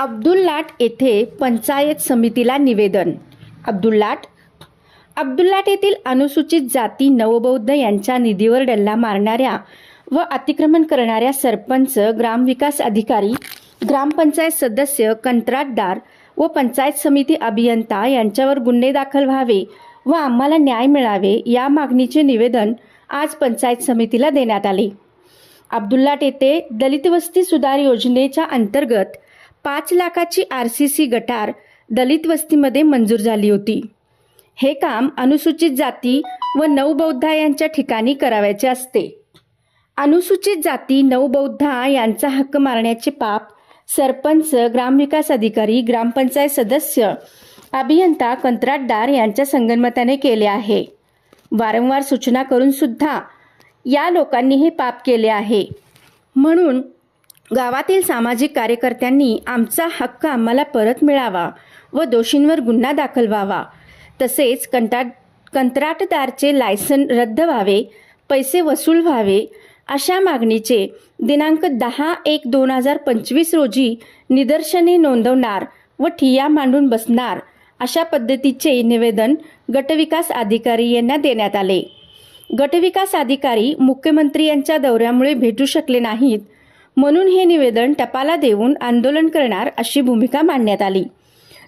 अब्दुल लाट येथे पंचायत समितीला निवेदन. अब्दुल्लाट अब्दुल्लाट येथील अनुसूचित जाती नवबौद्ध यांच्या निधीवर डल्ला मारणाऱ्या व अतिक्रमण करणाऱ्या सरपंच ग्रामविकास अधिकारी ग्रामपंचायत सदस्य कंत्राटदार व पंचायत समिती अभियंता यांच्यावर गुन्हे दाखल व्हावे व आम्हाला न्याय मिळावे या मागणीचे निवेदन आज पंचायत समितीला देण्यात आले. अब्दुल्लाट येथे दलित वस्ती सुधार योजनेच्या अंतर्गत पाच लाखाची आर सी सी गटार दलित वस्तीमध्ये मंजूर झाली होती. हे काम अनुसूचित जाती व नवबौद्धा यांच्या ठिकाणी करावयाचे असते. अनुसूचित जाती नवबौद्धा यांचा हक्क मारण्याचे पाप सरपंच ग्रामविकास अधिकारी ग्रामपंचायत सदस्य अभियंता कंत्राटदार यांच्या संगनमताने केले आहे. वारंवार सूचना करून सुद्धा या लोकांनी हे पाप केले आहे. म्हणून गावातील सामाजिक कार्यकर्त्यांनी आमचा हक्क आम्हाला परत मिळावा व दोषींवर गुन्हा दाखल व्हावा. तसेच कंटा कंत्राटदारचे लायसन रद्द व्हावे पैसे वसूल व्हावे अशा मागणीचे दिनांक दहा एक दोन हजार पंचवीस रोजी निदर्शने नोंदवणार व ठिया मांडून बसणार अशा पद्धतीचे निवेदन गटविकास अधिकारी यांना देण्यात आले. गटविकास अधिकारी मुख्यमंत्री यांच्या दौऱ्यामुळे भेटू शकले नाहीत म्हणून हे निवेदन टपाला देऊन आंदोलन करणार अशी भूमिका मांडण्यात आली.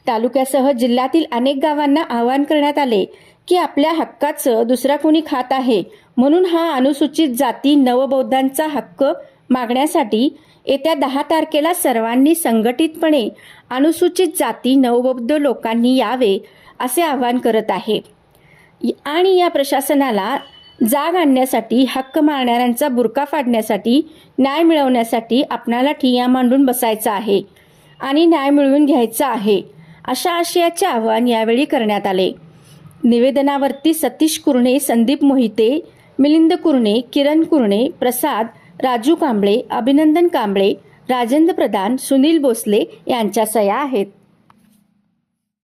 तालुक्यासह जिल्ह्यातील अनेक गावांना आवाहन करण्यात आले की आपल्या हक्काचं दुसरा कोणी खात आहे म्हणून हा अनुसूचित जाती नवबौद्धांचा हक्क मागण्यासाठी येत्या दहा तारखेला सर्वांनी संघटितपणे अनुसूचित जाती नवबौद्ध लोकांनी यावे असे आवाहन करत आहे. आणि या प्रशासनाला जाग आणण्यासाठी हक्क मारणाऱ्यांचा बुरका फाडण्यासाठी न्याय मिळवण्यासाठी आपणाला ठिय्या मांडून बसायचं आहे आणि न्याय मिळवून घ्यायचा आहे अशा आशयाचे आवाहन यावेळी करण्यात आले. निवेदनावरती सतीश कुरणे संदीप मोहिते मिलिंद कुरणे किरण कुरणे प्रसाद राजू कांबळे अभिनंदन कांबळे राजेंद्र प्रधान सुनील भोसले यांच्या सया आहेत.